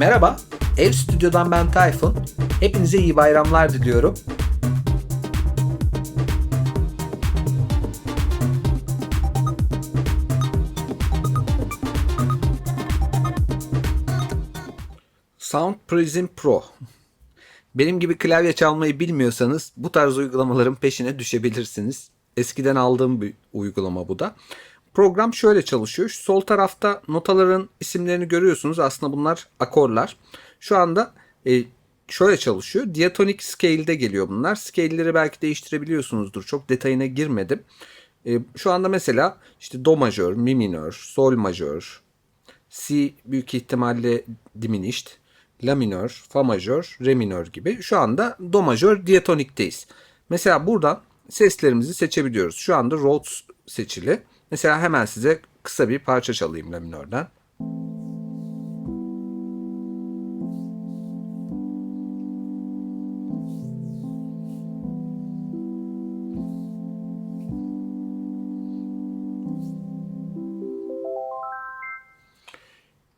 Merhaba, Ev Stüdyo'dan ben Tayfun. Hepinize iyi bayramlar diliyorum. Sound Prism Pro. Benim gibi klavye çalmayı bilmiyorsanız bu tarz uygulamaların peşine düşebilirsiniz. Eskiden aldığım bir uygulama bu da. Program şöyle çalışıyor. Şu sol tarafta notaların isimlerini görüyorsunuz. Aslında bunlar akorlar. Şu anda e, şöyle çalışıyor. Diatonik scale'de geliyor bunlar. Scale'leri belki değiştirebiliyorsunuzdur. Çok detayına girmedim. E, şu anda mesela işte do majör, mi minör, sol majör, si büyük ihtimalle diminished, la minör, fa majör, re minör gibi. Şu anda do majör diatonikteyiz. Mesela buradan seslerimizi seçebiliyoruz. Şu anda Rhodes seçili. Mesela hemen size kısa bir parça çalayım la minörden.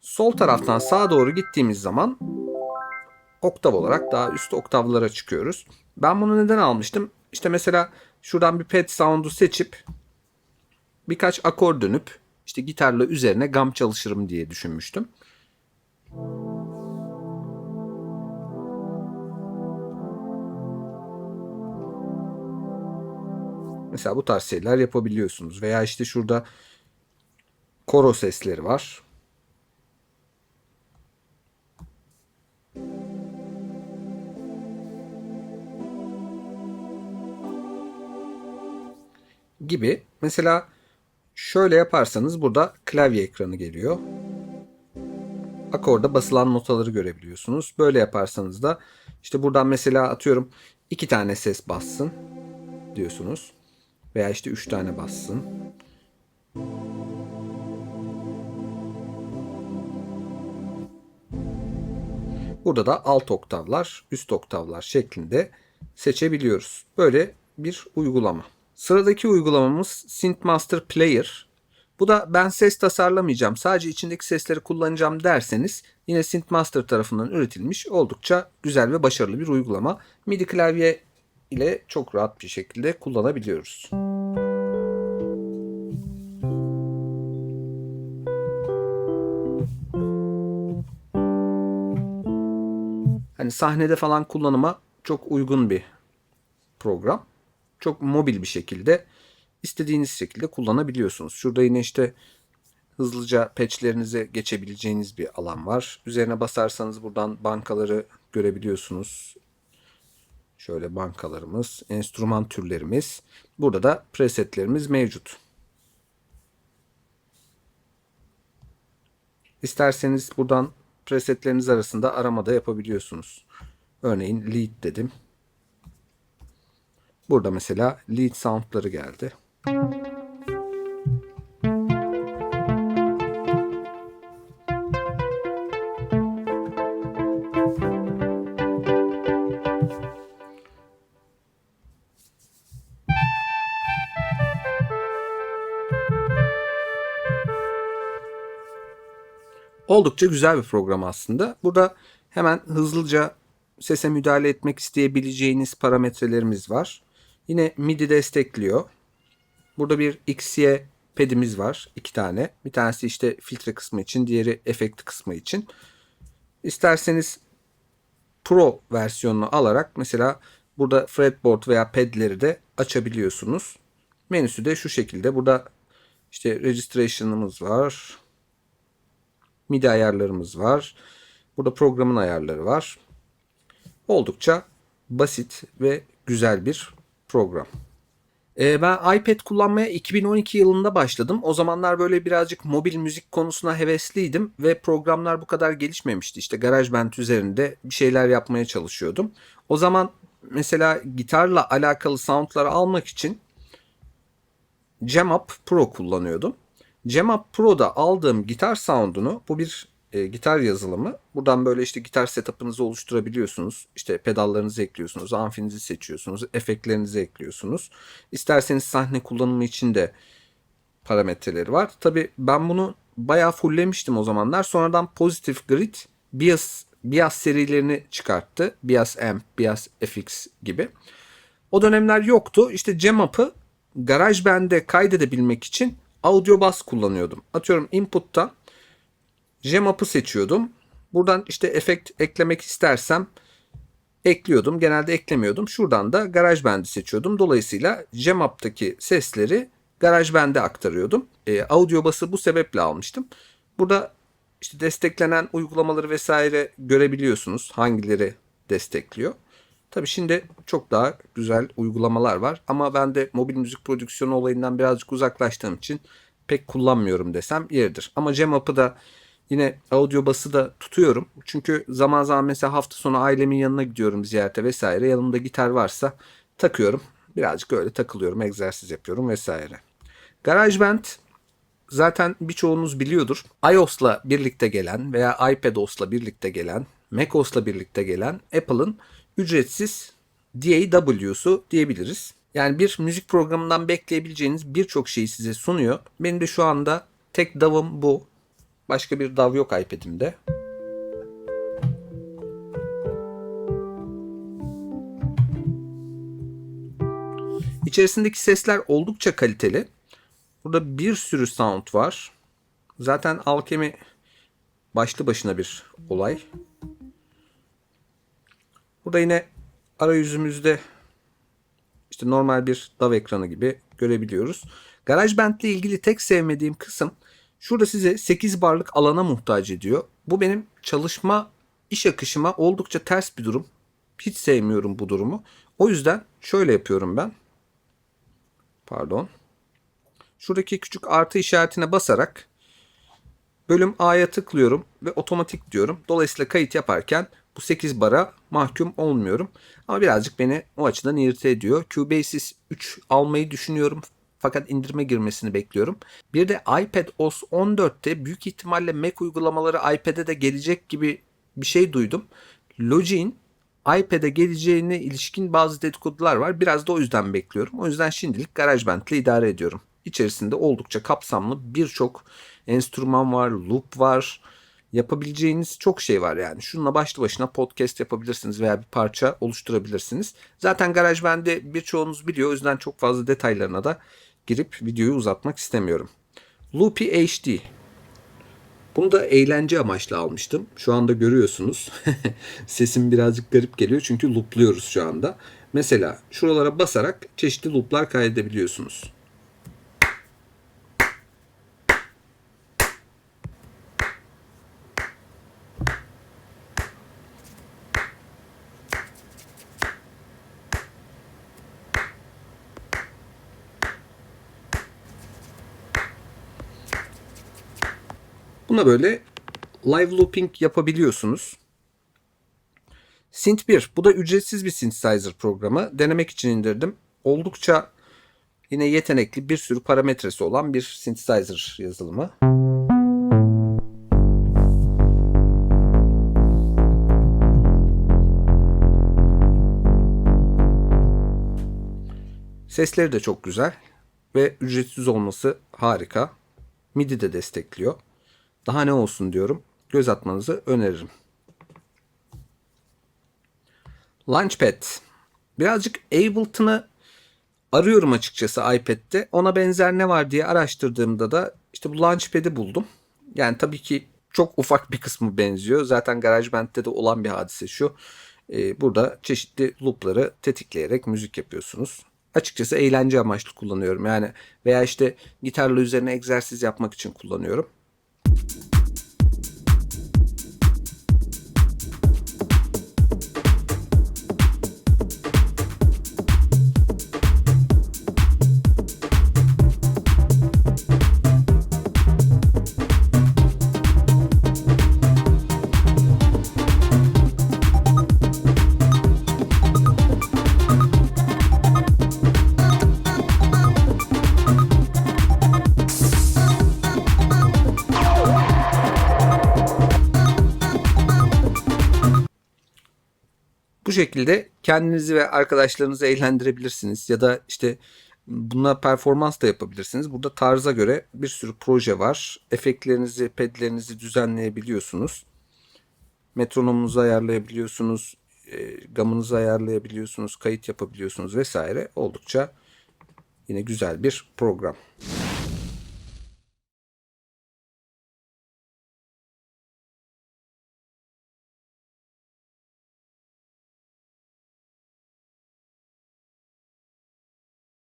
Sol taraftan sağa doğru gittiğimiz zaman oktav olarak daha üst oktavlara çıkıyoruz. Ben bunu neden almıştım? İşte mesela şuradan bir pad sound'u seçip birkaç akor dönüp işte gitarla üzerine gam çalışırım diye düşünmüştüm. Mesela bu tarz şeyler yapabiliyorsunuz. Veya işte şurada koro sesleri var. gibi. Mesela şöyle yaparsanız burada klavye ekranı geliyor. Akorda basılan notaları görebiliyorsunuz. Böyle yaparsanız da işte buradan mesela atıyorum iki tane ses bassın diyorsunuz. Veya işte üç tane bassın. Burada da alt oktavlar, üst oktavlar şeklinde seçebiliyoruz. Böyle bir uygulama. Sıradaki uygulamamız Synthmaster Player. Bu da ben ses tasarlamayacağım, sadece içindeki sesleri kullanacağım derseniz yine Synthmaster tarafından üretilmiş oldukça güzel ve başarılı bir uygulama. MIDI klavye ile çok rahat bir şekilde kullanabiliyoruz. Hani sahnede falan kullanıma çok uygun bir program çok mobil bir şekilde istediğiniz şekilde kullanabiliyorsunuz. Şurada yine işte hızlıca patchlerinize geçebileceğiniz bir alan var. Üzerine basarsanız buradan bankaları görebiliyorsunuz. Şöyle bankalarımız, enstrüman türlerimiz. Burada da presetlerimiz mevcut. İsterseniz buradan presetleriniz arasında aramada yapabiliyorsunuz. Örneğin lead dedim. Burada mesela lead soundları geldi. Oldukça güzel bir program aslında. Burada hemen hızlıca sese müdahale etmek isteyebileceğiniz parametrelerimiz var. Yine MIDI destekliyor. Burada bir XY pedimiz var. iki tane. Bir tanesi işte filtre kısmı için, diğeri efekt kısmı için. İsterseniz Pro versiyonunu alarak mesela burada fretboard veya pedleri de açabiliyorsunuz. Menüsü de şu şekilde. Burada işte registration'ımız var. MIDI ayarlarımız var. Burada programın ayarları var. Oldukça basit ve güzel bir program. Ee, ben iPad kullanmaya 2012 yılında başladım. O zamanlar böyle birazcık mobil müzik konusuna hevesliydim ve programlar bu kadar gelişmemişti. İşte GarageBand üzerinde bir şeyler yapmaya çalışıyordum. O zaman mesela gitarla alakalı soundları almak için Jamup Pro kullanıyordum. Jamup Pro'da aldığım gitar sound'unu bu bir e, gitar yazılımı. Buradan böyle işte gitar setup'ınızı oluşturabiliyorsunuz. İşte pedallarınızı ekliyorsunuz, amfinizi seçiyorsunuz, efektlerinizi ekliyorsunuz. İsterseniz sahne kullanımı için de parametreleri var. Tabi ben bunu bayağı fulllemiştim o zamanlar. Sonradan Positive Grid Bias, Bias serilerini çıkarttı. Bias M, Bias FX gibi. O dönemler yoktu. İşte Cemap'ı GarageBand'e kaydedebilmek için Audio Bus kullanıyordum. Atıyorum input'ta Cemap'ı seçiyordum. Buradan işte efekt eklemek istersem ekliyordum. Genelde eklemiyordum. Şuradan da GarageBand'i seçiyordum. Dolayısıyla Cemap'taki sesleri GarageBand'e aktarıyordum. E, Audio Bus'ı bu sebeple almıştım. Burada işte desteklenen uygulamaları vesaire görebiliyorsunuz. Hangileri destekliyor. Tabii şimdi çok daha güzel uygulamalar var. Ama ben de mobil müzik prodüksiyonu olayından birazcık uzaklaştığım için pek kullanmıyorum desem yeridir. Ama Cemap'ı da yine audio bası da tutuyorum. Çünkü zaman zaman mesela hafta sonu ailemin yanına gidiyorum ziyarete vesaire. Yanımda gitar varsa takıyorum. Birazcık öyle takılıyorum, egzersiz yapıyorum vesaire. GarageBand zaten birçoğunuz biliyordur. iOS'la birlikte gelen veya iPadOS'la birlikte gelen, macOS'la birlikte gelen Apple'ın ücretsiz DAW'su diyebiliriz. Yani bir müzik programından bekleyebileceğiniz birçok şeyi size sunuyor. Benim de şu anda tek DAW'ım bu. Başka bir DAW yok iPad'imde. İçerisindeki sesler oldukça kaliteli. Burada bir sürü sound var. Zaten Alchemy başlı başına bir olay. Burada yine arayüzümüzde işte normal bir DAW ekranı gibi görebiliyoruz. GarageBand ile ilgili tek sevmediğim kısım şurada size 8 barlık alana muhtaç ediyor. Bu benim çalışma iş akışıma oldukça ters bir durum. Hiç sevmiyorum bu durumu. O yüzden şöyle yapıyorum ben. Pardon. Şuradaki küçük artı işaretine basarak bölüm A'ya tıklıyorum ve otomatik diyorum. Dolayısıyla kayıt yaparken bu 8 bara mahkum olmuyorum. Ama birazcık beni o açıdan irite ediyor. Cubasis 3 almayı düşünüyorum. Fakat indirime girmesini bekliyorum. Bir de iPad OS 14'te büyük ihtimalle Mac uygulamaları iPad'e de gelecek gibi bir şey duydum. Logic'in iPad'e geleceğine ilişkin bazı dedikodular var. Biraz da o yüzden bekliyorum. O yüzden şimdilik GarageBand ile idare ediyorum. İçerisinde oldukça kapsamlı birçok enstrüman var, loop var. Yapabileceğiniz çok şey var yani. Şununla başlı başına podcast yapabilirsiniz veya bir parça oluşturabilirsiniz. Zaten GarageBand'i birçoğunuz biliyor. O yüzden çok fazla detaylarına da girip videoyu uzatmak istemiyorum. Loopy HD. Bunu da eğlence amaçlı almıştım. Şu anda görüyorsunuz. Sesim birazcık garip geliyor çünkü loopluyoruz şu anda. Mesela şuralara basarak çeşitli looplar kaydedebiliyorsunuz. Buna böyle live looping yapabiliyorsunuz. Synth 1. Bu da ücretsiz bir synthesizer programı. Denemek için indirdim. Oldukça yine yetenekli bir sürü parametresi olan bir synthesizer yazılımı. Sesleri de çok güzel ve ücretsiz olması harika. MIDI de destekliyor. Daha ne olsun diyorum. Göz atmanızı öneririm. Launchpad. Birazcık Ableton'ı arıyorum açıkçası iPad'de. Ona benzer ne var diye araştırdığımda da işte bu Launchpad'i buldum. Yani tabii ki çok ufak bir kısmı benziyor. Zaten GarageBand'de de olan bir hadise şu. Ee, burada çeşitli loopları tetikleyerek müzik yapıyorsunuz. Açıkçası eğlence amaçlı kullanıyorum. Yani veya işte gitarla üzerine egzersiz yapmak için kullanıyorum. Bu şekilde kendinizi ve arkadaşlarınızı eğlendirebilirsiniz ya da işte buna performans da yapabilirsiniz. Burada tarza göre bir sürü proje var. Efektlerinizi, pedlerinizi düzenleyebiliyorsunuz. Metronomunuzu ayarlayabiliyorsunuz, e, gamınızı ayarlayabiliyorsunuz, kayıt yapabiliyorsunuz vesaire. Oldukça yine güzel bir program.